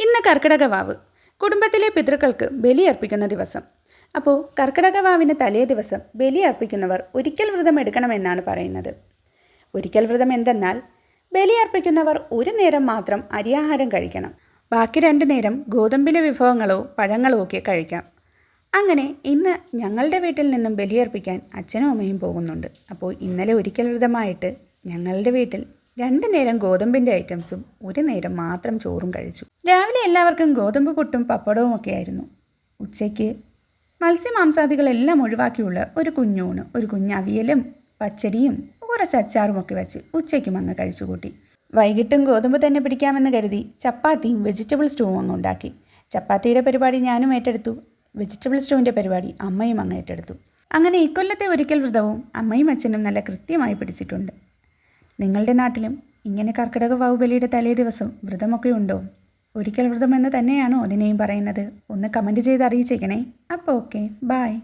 ഇന്ന് കർക്കിടക വാവ്. കുടുംബത്തിലെ പിതൃക്കൾക്ക് ബലിയർപ്പിക്കുന്ന ദിവസം. അപ്പോൾ കർക്കിടക വാവിന് തലേ ദിവസം ബലിയർപ്പിക്കുന്നവർ ഒരിക്കൽ വ്രതം എടുക്കണമെന്നാണ് പറയുന്നത്. ഒരിക്കൽ വ്രതം എന്തെന്നാൽ ബലിയർപ്പിക്കുന്നവർ ഒരു നേരം മാത്രം അരിയാഹാരം കഴിക്കണം. ബാക്കി രണ്ട് നേരം ഗോതമ്പിലെ വിഭവങ്ങളോ പഴങ്ങളോ ഒക്കെ കഴിക്കാം. അങ്ങനെ ഇന്ന് ഞങ്ങളുടെ വീട്ടിൽ നിന്നും ബലിയർപ്പിക്കാൻ അച്ഛനും അമ്മയും പോകുന്നുണ്ട്. അപ്പോൾ ഇന്നലെ ഒരിക്കൽ വ്രതമായിട്ട് ഞങ്ങളുടെ വീട്ടിൽ രണ്ട് നേരം ഗോതമ്പിന്റെ ഐറ്റംസും ഒരു നേരം മാത്രം ചോറും കഴിച്ചു. രാവിലെ എല്ലാവർക്കും ഗോതമ്പ് പുട്ടും പപ്പടവും ഒക്കെ ആയിരുന്നു. ഉച്ചയ്ക്ക് മത്സ്യമാംസാദികളെല്ലാം ഒഴിവാക്കിയുള്ള ഒരു കുഞ്ഞൂണ് ഒരു കുഞ്ഞവിയലും പച്ചടിയും കുറച്ച് അച്ചാറും ഒക്കെ വെച്ച് ഉച്ചയ്ക്കും അങ്ങ് കഴിച്ചു കൂട്ടി വൈകിട്ടും ഗോതമ്പ് തന്നെ പിടിക്കാമെന്ന് കരുതി ചപ്പാത്തിയും വെജിറ്റബിൾ സ്റ്റൂവും അങ്ങ് ഉണ്ടാക്കി. ചപ്പാത്തിയുടെ പരിപാടി ഞാനും ഏറ്റെടുത്തു. വെജിറ്റബിൾ സ്റ്റൂവിന്റെ പരിപാടി അമ്മയും അങ്ങ് ഏറ്റെടുത്തു. അങ്ങനെ ഇക്കൊല്ലത്തെ ഒരിക്കൽ വ്രതവും അമ്മയും അച്ഛനും നല്ല കൃത്യമായി പിടിച്ചിട്ടുണ്ട്. നിങ്ങളുടെ നാട്ടിലും ഇങ്ങനെ കർക്കിടക വാവുബലിയുടെ തലേ ദിവസം വ്രതമൊക്കെ ഉണ്ടോ ഒരിക്കൽ വ്രതം എന്ന് തന്നെയാണോ അതിനെയും പറയുന്നത്? ഒന്ന് കമന്റ് ചെയ്ത് അറിയിച്ചേക്കണേ. അപ്പോൾ ഓക്കെ ബായ്